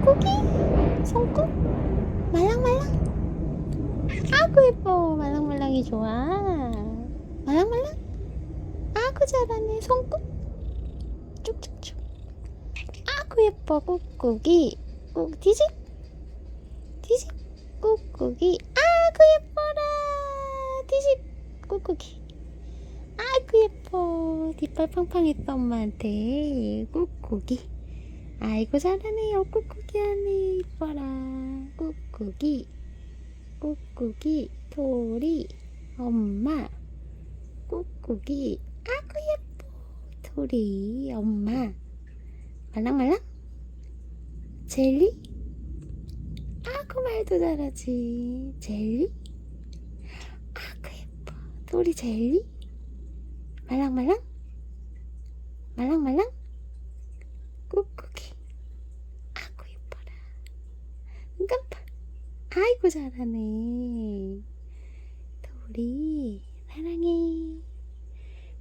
꾹꾹이 손꾹 말랑말랑? 아구 예뻐. 말랑말랑이 좋아. 말랑말랑? 아구 잘하네. 손꾹 쭉쭉쭉. 아구 예뻐. 꾹꾹이. 꾹 뒤집. 뒤집. 꾹꾹이. 아구 예뻐라. 뒤집. 꾹꾹이. 아이고 예뻐. 뒷발 팡팡했어 엄마한테. 꾹꾹이 아이고 잘하네요 꾹꾹이 하네. 이뻐라. 꾹꾹이. 꾹꾹이. 토리 엄마. 꾹꾹이. 아구 예뻐. 토리 엄마. 말랑말랑. 젤리? 아구 말도 잘하지. 젤리? 아구 예뻐. 토리 젤리? 말랑말랑? 말랑말랑 꾹꾹이 아구 예뻐라 눈 깜빡 아이고 잘하네. 도리 사랑해.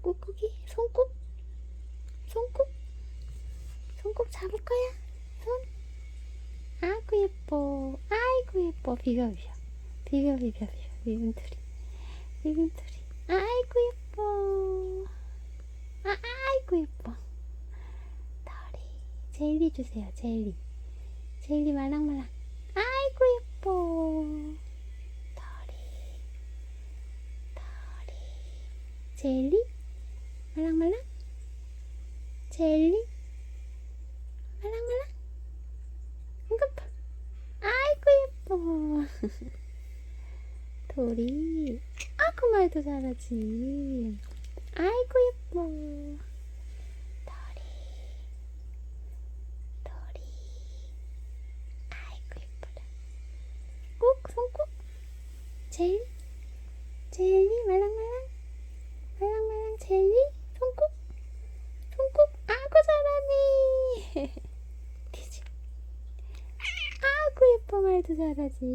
꾹꾹이 손꾹 손꾹 손꾹 잡을 거야. 손. 아구 예뻐. 아이고 예뻐. 비벼 비벼. 비벼 비벼 비벼. 비빔토리 비빔토리 아이고 예뻐. 아, 아이고 예뻐. 젤리 주세요 젤리. 젤리 말랑말랑 아이고 예뻐 털이 털이 젤리? 말랑말랑? 젤리? 말랑말랑? 봐 아이고 예뻐. 도리 아구 말도 잘하지. 아이고 예뻐. 젤리? 젤리? 말랑말랑 젤리 손꾹 손꾹 아구 잘하네 뒤지 아구 예뻐 말도 잘하지.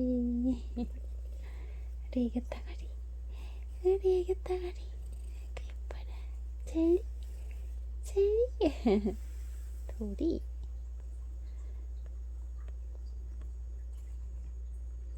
우리 애교 따가리. 우리 애교 따가리. 그 예뻐라. 젤리 젤리 도리